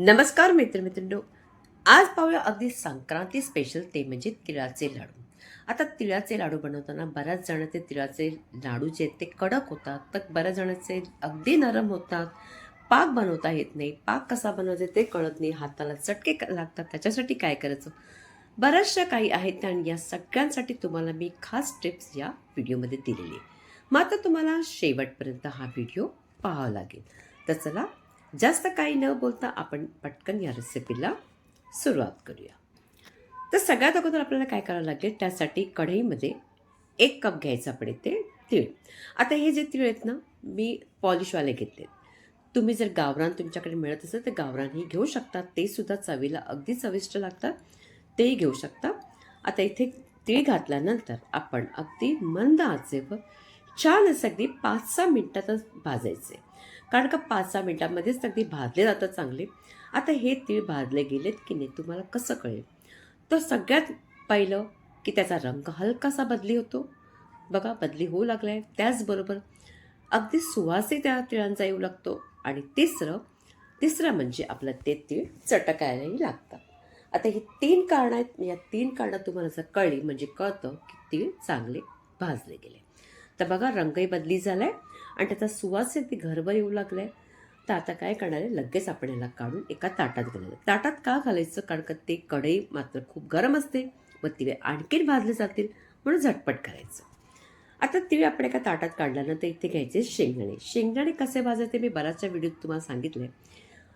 नमस्कार मित्रमित्रांनो. आज पाहूया अगदी संक्रांती स्पेशल ते म्हणजे तिळाचे लाडू. आता तिळाचे लाडू बनवताना बऱ्याच जण ते तिळाचे लाडू जे आहेत ते कडक होतात तर बऱ्याच जणांचे अगदी नरम होतात. पाक बनवता येत नाही. पाक कसा बनवायचा ते कळत नाही. हाताला चटके क- लागतात. त्याच्यासाठी काय करायचं? बऱ्याचशा काही आहेत आणि या सगळ्यांसाठी तुम्हाला मी खास टिप्स या व्हिडिओमध्ये दिलेली आहे. मात्र तुम्हाला शेवटपर्यंत हा व्हिडिओ पाहावा लागेल. तर चला जास्त काही न बोलता आपण पटकन या रेसिपीला सुरुवात करूया. तर सगळ्यात अगोदर आपल्याला काय करावं लागेल? त्यासाठी कढईमध्ये एक कप घ्यायचं आपण ते तीळ. आता हे जे तीळ आहेत ना मी पॉलिशवाले घेतले. तुम्ही जर गावरान तुमच्याकडे मिळत असेल तर गावरानही घेऊ शकता. ते सुद्धा चवीला अगदी चविष्ट लागतात. तेही घेऊ शकता. आता इथे तीळ घातल्यानंतर आपण अगदी मंद आचेवर छान असं अगदी पाच सहा मिनटातच भाजायचे. कारण का पाच सहा मिनटामध्येच अगदी भाजले जातात चांगले. आता हे तीळ भाजले गेलेत की नाही तुम्हाला कसं कळेल? तर सगळ्यात पहिलं की त्याचा रंग हलकासा बदली होतो. बघा बदली होऊ लागला आहे त्याचबरोबर अगदी सुवासही त्या तिळांचा येऊ लागतो. आणि तिसरं तिसरं म्हणजे आपलं ते तीळ चटकायलाही लागतात आता ही तीन कारणं आहेत. या तीन कारणं तुम्हाला जर कळली म्हणजे कळतं की तीळ चांगले भाजले गेले. तर बघा रंगही बदली झाला आहे आणि त्याचा सुवास आहे ती घरभर येऊ लागलाय. तर आता काय करणार आहे? लगेच आपण याला काढून एका ताटात घालायचं ताटात का घालायचं? कारण का ते कढई मात्र खूप गरम असते. व तिळे आणखीन भाजले जातील. म्हणून झटपट करायचं. आता तिळे आपण एका ताटात काढल्यानंतर इथे घ्यायचे शेंगदाणे. शेंगदाणे कसे भाजायचे मी बऱ्याचशा व्हिडिओत तुम्हाला सांगितलं.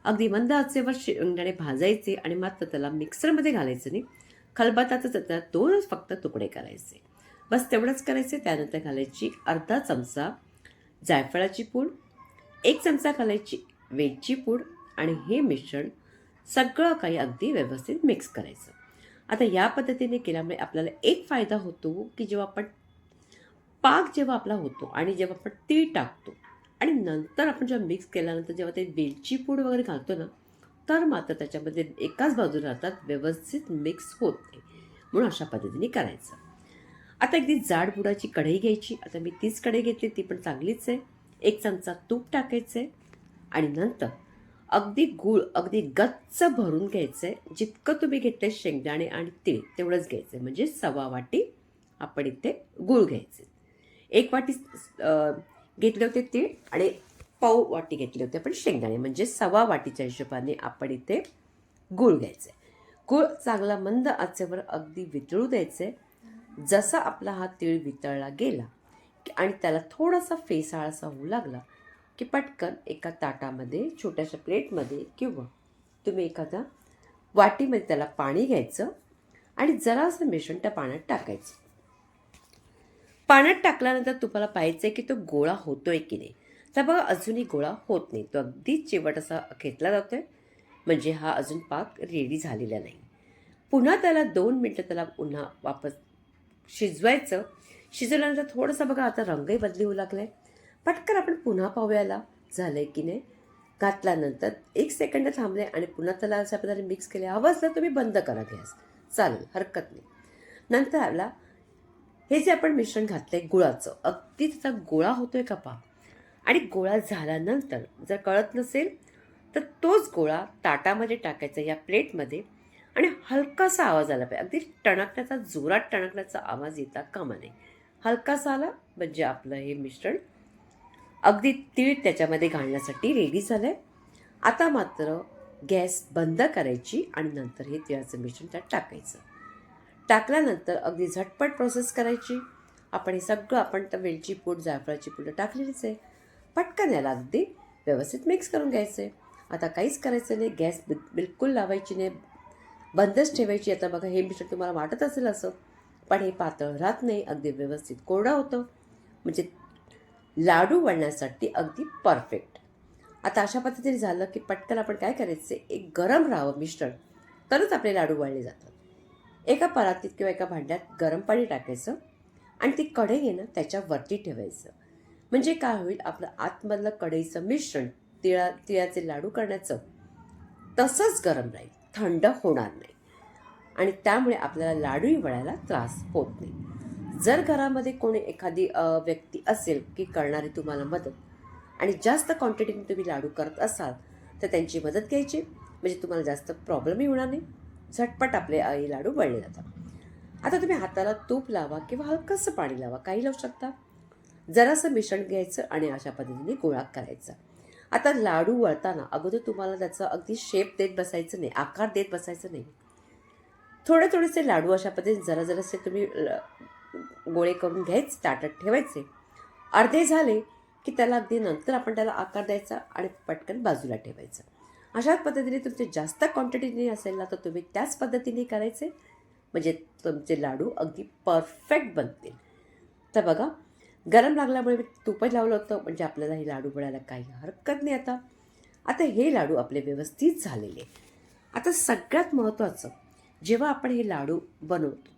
अगदी मंद आचेवर शेंगदाणे भाजायचे आणि मात्र त्याला मिक्सरमध्ये घालायचं नाही. खलबतातच त्यात दोनच फक्त तुकडे करायचे. बस तेवढंच करायचे. त्यानंतर घालायची अर्धा चमचा जायफळाची पूड एक चमचा घालायची वेलची पूड आणि हे मिश्रण सगळं काही अगदी व्यवस्थित मिक्स करायचं. आता या पद्धतीने केल्यामुळे आपल्याला एक फायदा होतो की जेव्हा आपण पाक जेव्हा आपला होतो आणि जेव्हा आपण तीळ टाकतो आणि नंतर आपण जेव्हा मिक्स केल्यानंतर जेव्हा ते वेलची पूड वगैरे घालतो ना तर मात्र त्याच्यामध्ये एकाच बाजूला राहतात व्यवस्थित मिक्स होत नाही. म्हणून अशा पद्धतीने करायचं. आता अगदी जाड बुडाची कढई घ्यायची. आता मी तीच कढई घेतली ती पण चांगलीच आहे. एक चमचा तूप टाकायचं आहे. आणि नंतर अगदी गूळ अगदी गच्च भरून घ्यायचं आहे. जितकं तुम्ही घेतले शेंगदाणे आणि तीळ तेवढंच घ्यायचं आहे. म्हणजे सवा वाटी आपण इथे गूळ घ्यायचे एक वाटी घेतले होते तीळ आणि पाव वाटी घेतले होते आपण शेंगदाणे. म्हणजे सव्वा वाटीच्या हिशोबाने आपण इथे गूळ घ्यायचं आहे. गूळ चांगला मंद आचेवर अगदी वितळू द्यायचं आहे. जसा आपला हा तीळ वितळला गेला आणि त्याला थोडासा फेसाळासा होऊ लागला की पटकन एका ताटामध्ये छोट्याशा प्लेटमध्ये किंवा तुम्ही एखादा वाटीमध्ये त्याला पाणी घ्यायचं आणि जरासं मिश्रण त्या पाण्यात टाकायचं. पाण्यात टाकल्यानंतर तुम्हाला पाहायचं आहे की तो गोळा होतोय की नाही. तर बघा अजूनही गोळा होत नाही. तो अगदी चिवट असा घेतला जातो आहे म्हणजे हा अजून पाक रेडी झालेला नाही. पुन्हा त्याला दोन मिनटं त्याला पुन्हा वापस शिजवायचं. शिजवल्यानंतर थोडंसं बघा आता रंगही बदली होऊ लागलाय. पटकन आपण पुन्हा पाहूयाला झालंय की नाही? घातल्यानंतर एक सेकंड थांबले आणि पुन्हा त्याला अशा प्रकारे मिक्स केले. हवं असलं तुम्ही बंद करा गॅस चालेल हरकत नाही. नंतर आला हे जे आपण मिश्रण घातलं आहे गुळाचं अगदी त्याचा गोळा होतोय का पा आणि गोळा झाल्यानंतर जर कळत नसेल तर तोच गोळा ताटामध्ये टाकायचा या प्लेटमध्ये आणि हलकासा आवाज आला पाहिजे. अगदी टणकण्याचा जोरात टणकण्याचा आवाज येता कामा नये. हलकासा आला म्हणजे आपलं हे मिश्रण अगदी तीळ त्याच्यामध्ये घालण्यासाठी रेडी झालं आहे आता मात्र गॅस बंद करायची आणि नंतर हे तिळाचं मिश्रण त्यात टाकायचं. टाकल्यानंतर अगदी झटपट प्रोसेस करायची. आपण हे सगळं आपण तर वेलची पूड जायफळाची पूड टाकलेलीच आहे. पटकन याला अगदी व्यवस्थित मिक्स करून घ्यायचं आहे आता काहीच करायचं नाही. गॅस बिलकुल लावायची नाही. बंदच ठेवायची. आता बघा हे मिश्रण तुम्हाला वाटत असेल असं. पण हे पातळ राहत नाही अगदी व्यवस्थित कोरडं होतं. म्हणजे लाडू वळण्यासाठी अगदी परफेक्ट आता अशा पद्धतीने झालं की पटकन आपण काय करायचं? एक गरम राहावं मिश्रण. तरच आपले लाडू वळले जातात. एका परातीत किंवा एका भांड्यात गरम पाणी टाकायचं आणि ती कढई आहे ना त्याच्यावरती ठेवायचं. म्हणजे काय होईल? आपलं आतमधलं कढईचं मिश्रण तिळा तिळाचे लाडू करण्याचं तसंच गरम राहील. थंड होणार नाही. आणि त्यामुळे आपल्याला लाडूही वळायला त्रास होत नाही. जर घरामध्ये कोणी एखादी व्यक्ती असेल की करणारी तुम्हाला मदत आणि जास्त क्वांटिटीने तुम्ही लाडू करत असाल तर त्यांची मदत घ्यायची. म्हणजे तुम्हाला जास्त प्रॉब्लेमही होणार नाही. झटपट आपले आई लाडू वळले जातात. आता तुम्ही हाताला तूप लावा किंवा हलकंसं पाणी लावा काही लावू शकता. जरासं मिश्रण घ्यायचं आणि अशा पद्धतीने गोळा करायचा. आता लाडू वळताना अगोदर तुम्हाला त्याचा अगदी शेप देत बसायचं नाही आकार देत बसायचं नाही. थोडे थोडेसे लाडू अशा पद्धतीने जरा जरासे तुम्ही गोळे करून घ्यायचे ताटात ठेवायचे. अर्धे झाले की त्याला अगदी नंतर आपण त्याला आकार द्यायचा आणि पटकन बाजूला ठेवायचं. अशाच पद्धतीने तुमचे जास्त क्वांटिटीने असेल ना तर तुम्ही त्याच पद्धतीने करायचे. म्हणजे तुमचे लाडू अगदी परफेक्ट बनतील. तर बघा गरम लागल्यामुळे मी तूपच लावलं होतं म्हणजे आपल्याला हे लाडू मिळायला काही हरकत नाही आता. आता हे लाडू आपले व्यवस्थित झालेले. आता सगळ्यात महत्त्वाचं जेव्हा आपण हे लाडू बनवतो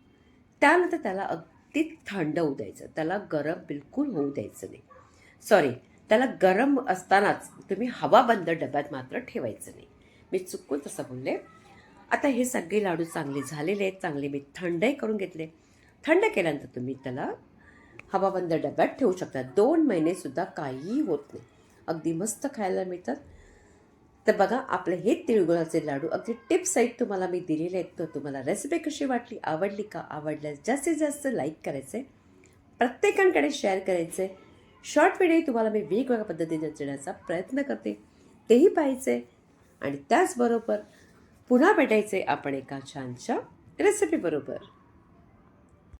त्यानंतर त्याला अगदी थंड होऊ द्यायचं त्याला गरम बिलकुल होऊ द्यायचं नाही. सॉरी त्याला गरम असतानाच तुम्ही हवाबंद डब्यात मात्र ठेवायचं नाही. मी चुकून तसं बोलले. आता हे सगळे लाडू चांगले झालेले आहेत चांगले मी थंडही करून घेतले. थंड केल्यानंतर तुम्ही त्याला हवाबंद डब्यात ठेवू शकता. दोन महिनेसुद्धा काहीही होत नाही. अगदी मस्त खायला मिळतात. तर बघा आपले हे तिळगुळाचे लाडू अगदी टिप्स आहेत तुम्हाला मी दिलेले आहेत. तर तुम्हाला रेसिपी कशी वाटली आवडली का आवडल्यास जास्तीत जास्त लाईक करायचे प्रत्येकांकडे शेअर करायचे शॉर्ट व्हिडिओ तुम्हाला मी वेगवेगळ्या पद्धतीने देण्याचा प्रयत्न करते. तेही पाहायचे आणि त्याचबरोबर पुन्हा भेटायचे आपण एका छानशा रेसिपीबरोबर